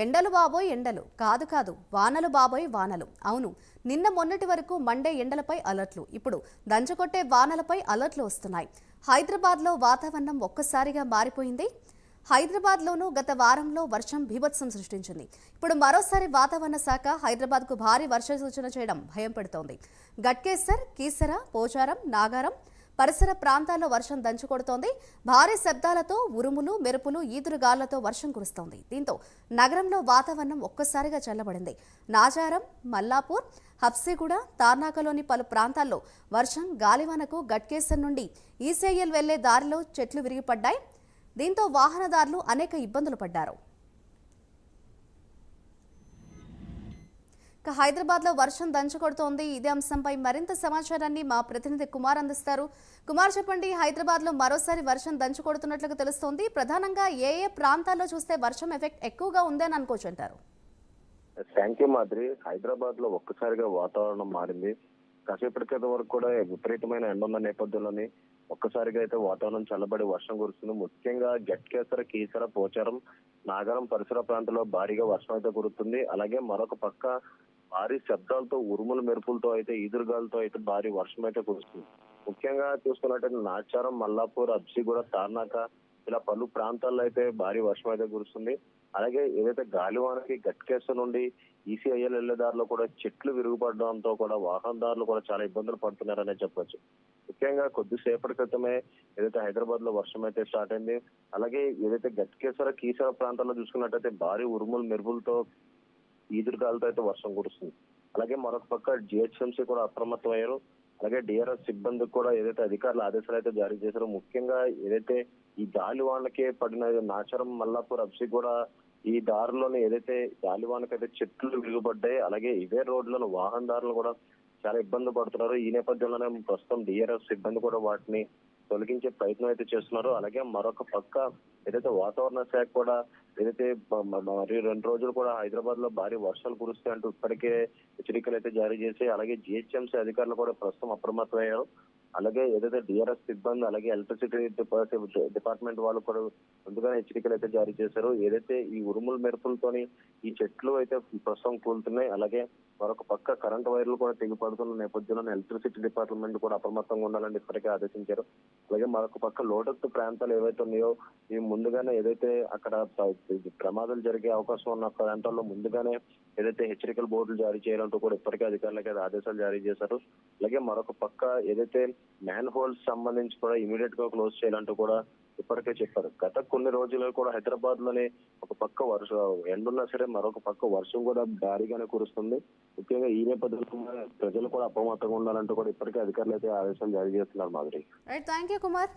ఎండలు బాబోయ్ ఎండలు. కాదు కాదు వానలు బాబోయ్ వానలు. అవును నిన్న మొన్నటి వరకు మండే ఎండలపై అలర్ట్లు. ఇప్పుడు దంచకొట్టే వానలపై అలర్ట్లు వస్తున్నాయి. హైదరాబాద్లో వాతావరణం ఒక్కసారిగా మారిపోయింది. హైదరాబాద్లోనూ గత వారంలో వర్షం బీభత్సం సృష్టించింది. ఇప్పుడు మరోసారి వాతావరణ శాఖ హైదరాబాద్కు భారీ వర్ష సూచన చేయడం భయం పెడుతోంది. గట్కేసర్ కీసర పోచారం నాగారం పరిసర ప్రాంతాల్లో వర్షం దంచుకొడుతోంది. భారీ శబ్దాలతో ఉరుములు మెరుపులు ఈదురుగాళ్ళతో వర్షం కురుస్తోంది. దీంతో నగరంలో వాతావరణం ఒక్కసారిగా చల్లబడింది. నాజారం మల్లాపూర్ హబ్సిగూడ తార్నాకలోని పలు ప్రాంతాల్లో వర్షం గాలివానకు గట్కేసర్ నుండి ఈసీఐఎల్ వెళ్ళే దారిలో చెట్లు విరిగిపడ్డాయి. దీంతో వాహనదారులు అనేక ఇబ్బందులు పడ్డారు. హైదరాబాద్లో వర్షం దంచుకొడుతోంది ఇదే అంశంపై మరింత సమాచారాన్ని మా ప్రతినిధి కుమార్ అందిస్తారు. కుమార్ చెప్పండి హైదరాబాద్లో మరోసారి వర్షం దంచుకొడుతున్నట్లుగా తెలుస్తోంది. ప్రధానంగా ఏ ఏ ప్రాంతాల్లో చూస్తే వర్షం ఎఫెక్ట్ ఎక్కువగా ఉందని అనుకోవచ్చు అంటారు. థ్యాంక్ యూ మాదిరి హైదరాబాద్లో ఒక్కసారిగా వాతావరణం మారింది. కాసేపటి క్రితం వరకు కూడా విపరీతమైన ఎండ ఉన్న నేపథ్యంలోని ఒక్కసారిగా అయితే వాతావరణం చల్లబడి వర్షం కురుస్తుంది. ముఖ్యంగా గట్కేసర కీసర పోచారం నాగరం పరిసర ప్రాంతంలో భారీగా వర్షం అయితే కురుస్తుంది. అలాగే మరొక పక్క భారీ శబ్దాలతో ఉరుముల మెరుపులతో అయితే ఈదురుగాలతో అయితే భారీ వర్షం అయితే కురుస్తుంది. ముఖ్యంగా చూసుకున్నట్టయితే నాచారం మల్లాపూర్ అబ్సిగూడ తార్నాక ఇలా పలు ప్రాంతాల్లో అయితే భారీ వర్షం అయితే కురుస్తుంది. అలాగే ఏదైతే గాలివానకి గట్కేస నుండి ఈసీఐఎల్ వెళ్ళే దారిలో కూడా చెట్లు విరుగుపడడంతో కూడా వాహనదారులు కూడా చాలా ఇబ్బందులు పడుతున్నారనే చెప్పొచ్చు. ముఖ్యంగా కొద్దిసేపటి క్రితమే ఏదైతే హైదరాబాద్లో వర్షం అయితే స్టార్ట్ అయింది అలాగే ఏదైతే గట్కేశ్వర కీసర ప్రాంతాల్లో చూసుకున్నట్టయితే భారీ ఉరుములు మెరుపులతో ఈదురుగాలతో అయితే వర్షం కురుస్తుంది. అలాగే మరొక పక్క జిహెచ్ఎంసీ కూడా అప్రమత్తం అయ్యారు అలాగే డిఆర్ఎస్ సిబ్బందికి కూడా ఏదైతే అధికారులు ఆదేశాలు అయితే జారీ చేశారో ముఖ్యంగా ఏదైతే ఈ గాలి పడిన నాచరం మల్లాపూర్ అబ్సి కూడా ఈ దారిలోనే ఏదైతే గాలివానకి అయితే చెట్లు విరుగుపడ్డాయి అలాగే ఇవే రోడ్లను వాహనదారులు కూడా చాలా ఇబ్బంది పడుతున్నారు. ఈ నేపథ్యంలోనే ప్రస్తుతం డిఆర్ఎస్ సిబ్బంది కూడా వాటిని తొలగించే ప్రయత్నం అయితే చేస్తున్నారు అలాగే మరొక పక్క ఏదైతే వాతావరణ శాఖ కూడా ఏదైతే మరి రెండు రోజులు కూడా హైదరాబాద్లో భారీ వర్షాలు కురుస్తాయి అంటూ ఇప్పటికే హెచ్చరికలు అయితే జారీ చేసి అలాగే జిహెచ్ఎంసీ అధికారులు కూడా ప్రస్తుతం అప్రమత్తం అయ్యారు అలాగే ఏదైతే డిఆర్ఎస్ సిబ్బంది అలాగే ఎలక్ట్రిసిటీ డిపార్ట్మెంట్ డిపార్ట్మెంట్ వాళ్ళు కూడా ముందుగానే హెచ్చరికలు అయితే జారీ చేశారు. ఏదైతే ఈ ఉరుముల మెరుపులతోని ఈ చెట్లు అయితే ప్రస్తుతం కూలుతున్నాయి అలాగే మరొక పక్క కరెంట్ వైర్లు కూడా తెగిపడుతున్న నేపథ్యంలో ఎలక్ట్రిసిటీ డిపార్ట్మెంట్ కూడా అప్రమత్తంగా ఉండాలని ఇప్పటికే ఆదేశించారు. అలాగే మరొక పక్క లోటత్తు ప్రాంతాలు ఏవైతే ఉన్నాయో ఈ ముందుగానే ఏదైతే అక్కడ ప్రమాదాలు జరిగే అవకాశం ఉన్న ప్రాంతాల్లో ముందుగానే ఏదైతే హెచ్చరికల బోర్డులు జారీ చేయాలంటూ కూడా ఇప్పటికే అధికారులకి అయితే ఆదేశాలు జారీ చేశారు. అలాగే మరొక పక్క ఏదైతే మ్యాన్ హోల్స్ సంబంధించి కూడా ఇమీడియట్గా క్లోజ్ చేయాలంటూ కూడా ఇప్పటికే చెప్పారు. గత కొన్ని రోజులు కూడా హైదరాబాద్లోనే ఒక పక్క వర్షం ఎండున్నా సరే మరొక పక్క వర్షం కూడా భారీగానే కురుస్తుంది. ముఖ్యంగా ఈ నేపథ్యంలో ప్రజలు కూడా అప్రమత్తంగా ఉండాలంటూ కూడా ఇప్పటికే అధికారులు అయితే ఆదేశం జారీ చేస్తున్నారు మాదిరి థ్యాంక్ యూ కుమార్